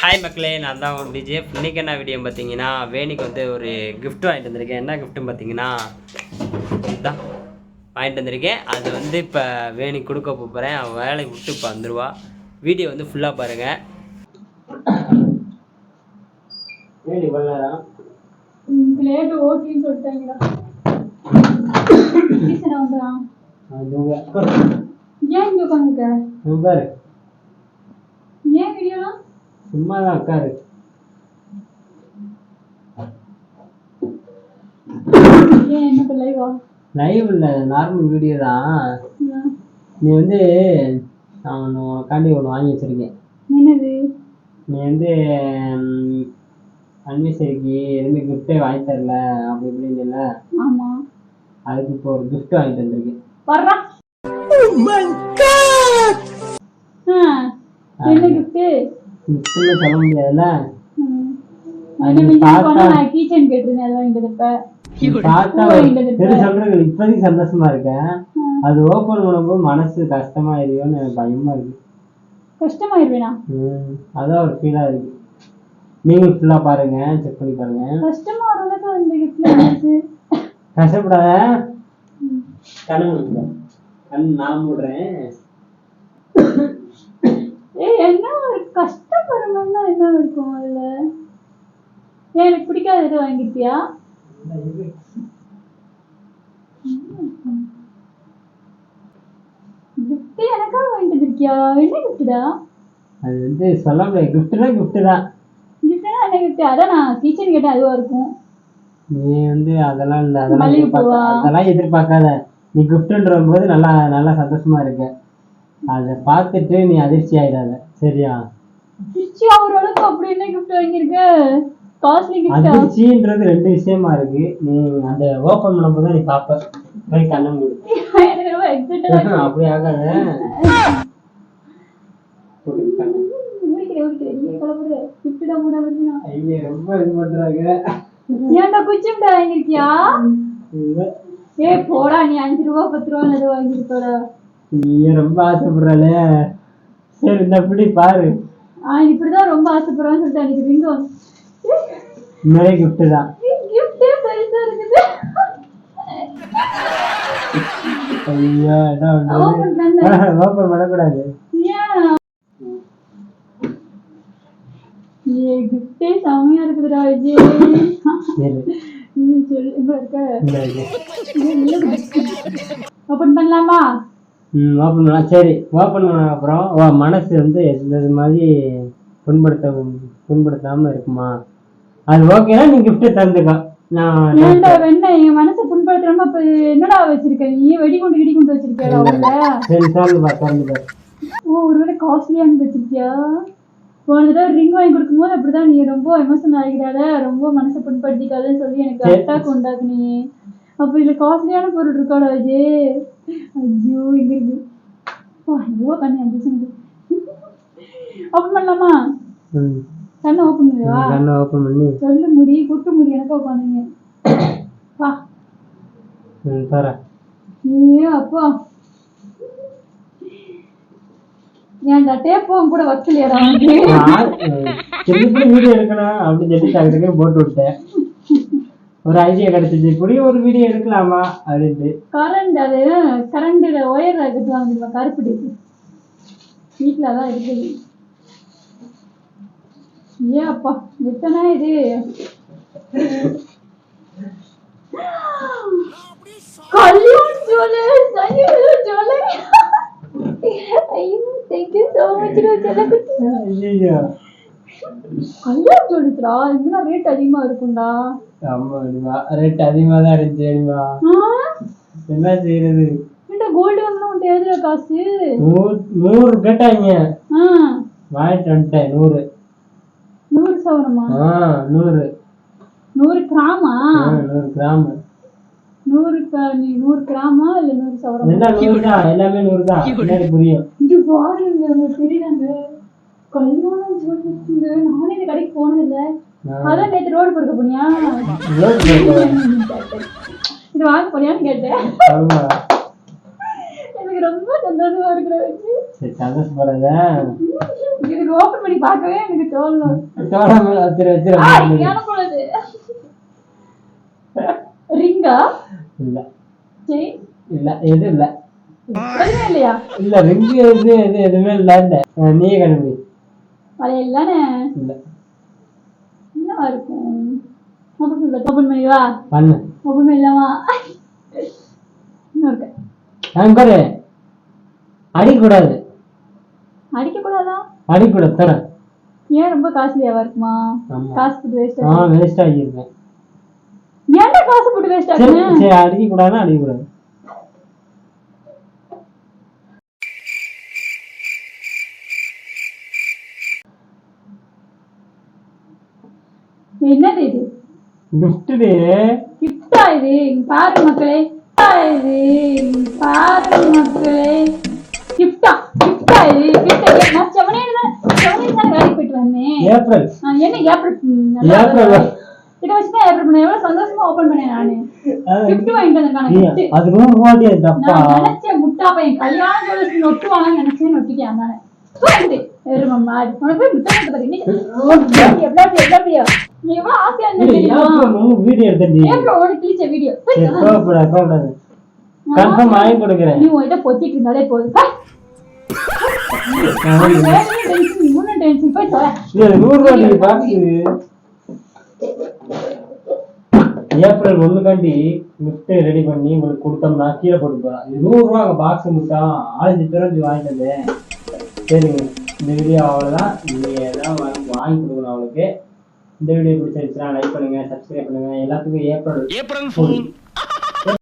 Hi மக்களே நான் தான் உங்கள் விஜய். இன்னைக்கு என்ன வீடியோ பார்த்தீங்கன்னா வேணிக்கு வந்து ஒரு gift வாங்கிட்டு வந்திருக்கேன். என்ன கிஃப்ட்னு பார்த்தீங்கன்னா இதுதான் வாங்கிட்டு வந்திருக்கேன். அது வந்து இப்போ வேணிக்கு கொடுக்க போகிறேன் அவன் வேலையை விட்டு இப்போ வந்துடுவா வீடியோ வந்து ஃபுல்லாக பாருங்கள் பிளேட் சொல்லிட்டாங்கடா. ஏன் இங்க உட்காந்துருக்க சும்மா தான் உட்காரு லைவ் இல்லை நார்மல் வீடியோ தான். நீ வந்து நான் ஒன்று உனக்காண்டி ஒன்று வாங்கி வச்சுருக்கேன். என்னது? நீ வந்து அன்னிவர்சரிக்கு எதுவுமே கிஃப்டே வாங்கி தரல அப்படி இப்படின்னு இல்லை ஆமா. அதுக்கு இப்போ ஒரு gift வாங்கிட்டு வந்திருக்கேன் வர்றா. ஆ, என்ன கிஃப்ட் கிஃப்ட்னு சொல்ல முடியாதுல்ல? கீச்சன் கேட்டிருந்தேன் அது வாங்கிட்டு பார்த்தா. சரி சொல்றேன் இப்போதைக்கு சந்தோஷமா இருக்கேன் அது ஓப்பன் பண்ணும்போது மனசு கஷ்டமா இருக்குன்னு எனக்கு பயமா இருக்கு. கஷ்டமாயிருவேனா? அதான் ஒரு ஃபீலா இருக்கு. நீங்களும் ஃபுல்லாக பாருங்க செக் பண்ணி பாருங்க. கஷ்டமா அந்த கிஃப்ட்ல எனக்கு கஷ்டப்படாத. கண்ணு. கண் நான் மூடுறேன் ஏய் என்ன ஒரு கஷ்டப்படுறோம்னா என்ன இருக்கும் அதுல? ஏன் எனக்கு பிடிக்காத எதுவும் வாங்கிட்டியா கிஃப்ட் எனக்காக வாங்கிட்டு வந்திருக்கியா? என்ன கிஃப்டா அது வந்து சொல்ல முடியாது. கிஃப்ட்னா கிஃப்ட் தான். கிஃப்ட்னா என்ன கிஃப்ட் அதான் நான் கிச்சன் கேட்டேன் அதுவா இருக்கும். நீ வந்து அதெல்லாம் இல்லை அதெல்லாம் எதிர்பார்க்க? அதெல்லாம் எதிர்பார்க்காத. நீ கிஃப்ட்ன்ற போது நல்லா நல்லா சந்தோஷமா இருக்க. அதை பார்த்துட்டு நீ அதிர்ச்சி ஆயிடாத. சரியா? பிச்சி அப்படி என்ன கிஃப்ட் வாங்கியிருக்க? காஸ்ட்லி கிஃப்டா அதிர்ச்சின்றது ரெண்டு விஷயமா இருக்கு. நீ அந்த ஓப்பன் பண்ணும்போது தான் நீ பார்ப்ப. போய் கண்ணை மூடு. அப்படி ஆகாத. போடு. நீ அஞ்சு ரூபா பத்து ரூபா வாங்கியிருக்கோடா நீ ரொம்ப ஆசைப்படுறாளே. சரி இந்த இப்படி பாரு. இப்படிதான் ரொம்ப ஆசைப்படுறான்னு சொல்லிட்டு அன்னைக்கு ரிங்கு நிறைய gift தான். கிஃப்டே பெருசா இருக்குது? ஐயோ என்ன பண்ணு. ஏ கிஃப்டே இருக்குதுடா விஜய். சொல்லு இப்ப இருக்க. ஓபன் பண்ணலாமா? ஓப்பன் பண்ணலாம் சரி. ஓப்பன் பண்ண அப்புறம் உன் மனசு வந்து இது மாதிரி புண்படுத்த புண்படுத்தாம இருக்குமா? அது ஓகேனா நீ gift தந்துக்கோ. நான் ஏன்டா வெண்ண என் மனசை புண்படுத்துறாம இப்ப என்னடா வச்சிருக்க? நீ வெடிகுண்டு கிடிகுண்டு வச்சிருக்கியா சரி ஓ ஒருவேளை காஸ்ட்லியானு வச்சிருக்கியா? போன தடவை ரிங் வாங்கி கொடுக்கும்போது அப்படிதான் நீ ரொம்ப எமோஷன் ஆகிடாத ரொம்ப மனசை புண்படுத்திக்காதன்னு சொல்லி எனக்கு. அட்டாக் உண்டாக்குனீ. அப்ப இதுல காஸ்ட்லியான பொருள் இருக்காடா விஜய்? ஐயோ வா, ஐயோ கண்ணு அடிச்சு ஓப்பன் பண்ணலாமா? கண்ணை ஓப்பன் பண்ணுவா? கண்ணை ஓப்பன் பண்ணி. சொல்லு முடி குட்டு முடி எனக்கு உட்காந்துங்க வா. ம் தரேன். ஏ அப்பா. ஏன்டா டேப்பும் கூட வைக்கலையாடா வீடியோ எடுக்கணும் அப்படின்னு சொல்லி போட்டு விட்டேன் ஒரு ஐடியா கிடைச்சிச்சு. இப்படி ஒரு வீடியோ எடுக்கலாமா? அப்படின்ட்டு. கரண்ட் அது கரண்ட்ல ஒயர் கட்டு வாங்கிடுவா கருப்பு வீட்டில் தான் இருக்குது. ஏ அப்பா எத்தனை இது? கல்யாண் ஜுவல்லர்ஸ் ஐயோ ஜுவல்லரி ஐயோ தேங்க்யூ ஸோ மச் ஜெலகுட்டி ஐயோ கல்யாண் ஜுவல்லர்ஸ்ரா இதெல்லாம் ரேட் அதிகமா இருக்கும்டா. ஆமா அடிமா ரேட் அதிகமாக தான் இருந்துச்சு அடிமா ஆ? என்ன செய்யறது ஏன்டா கோல்டு வாங்கணும் உன்ட்ட எதுல காசு? நூறு கேட்டாங்க. வாங்கிட்டு வந்துட்டேன் நூறு. நூறு சவரமா? நூறு. நூறு கிராமா? நூறு கிராம். நூறு நீ நூறு கிராமா இல்ல நூறு சவரமா? எல்லாம் நூறு தான் எல்லாமே நூறு தான் பின்னாடி புரியும்? இங்க பாருங்க தெரியுதாங்க கல்யாணம் நானே இந்த கடைக்கு போனது இல்ல ஆ. அதான் நேத்து ரோடு பொறுக்க போனியா? இது வாங்க போனியான்னு கேட்டேன். எனக்கு ரொம்ப சந்தோஷமா இருக்கிற வச்சு. எனக்கு ஓபன் பண்ணி பார்க்கவே எனக்கு வச்சிரு எனக்குள்ளது. ரிங்கா? இல்ல. இல்ல எது இல்ல. இல்லையா? இல்ல ரிங்கு எது எது எதுவுமே இல்ல. நீயே கண்டுபிடி. வளையல் தானே இல்ல. என்னவா இருக்கும்? ஓபன் பண்ணல ஓபன் பண்ணி வா பண்ணு. ஓபன் பண்ணலாமா இன்னொரு நான் பாரு? அடிக்கூடாது. அடிக்கக்கூடாதா? அடிக்கூடாது தர. ஏன் ரொம்ப காஸ்ட்லியாவா இருக்குமா. காசு போட்டு வேஸ்ட் ஆ வேஸ்ட் ஆகியிருக்கேன். ஏன்டா காசு போட்டு வேஸ்ட் ஆகுங்க சரி அடிக்கக்கூடாதுன்னா அடிக்கக்கூடாது. என்னது இது? கிஃப்ட்டு கிஃப்டா இது? பாருங்க மக்களே. இது? பாருங்க மக்களே. கிஃப்டா கிஃப்டா இது? கிஃப்ட் நான் செவனேன்னு தான் செவனேன்னு தான் வேலைக்கு போயிட்டு வந்தேன். ஏப்ரல். என்ன ஏப்ரல்? ஏப்ரல். இதை வச்சு தான் ஏப்ரல் பண்ணேன். எவ்வளவு சந்தோஷமா ஓபன் பண்ணேன் நானு. கிஃப்ட் வாங்கிட்டு கிஃப்ட் அது நான் நினைச்சேன் முட்டா பையன் கல்யாணம் சொல்லி நொட்டுவாங்கன்னு நினைச்சேன் நானு முட்டை முட்டை கன்ஃபார்ம் வாங்கி கொடுக்குறேன். நீ உன்கிட்ட பொத்திட்டு இருந்தாலே போதும். ஏப்ரல் ஒண்ணுக்காண்டி கிஃப்ட் ரெடி பண்ணி உங்களுக்கு கொடுத்தோம்னா கீழே போட்டு போறோம் இது நூறு ரூபா பாக்ஸ் மட்டும் ஆயிரத்தி தெரிஞ்சு வாங்கிட்டு சரிங்க. இந்த வீடியோ அவ்வளோதான் நீங்கள் எதாவது வாங்கி வாங்கி கொடுக்கணும் அவளுக்கு. இந்த வீடியோ பிடிச்சிருந்துச்சுன்னா லைக் பண்ணுங்கள் சப்ஸ்கிரைப் பண்ணுங்கள் எல்லாத்துக்கும் ஏப்ரல் ஏப்ரல்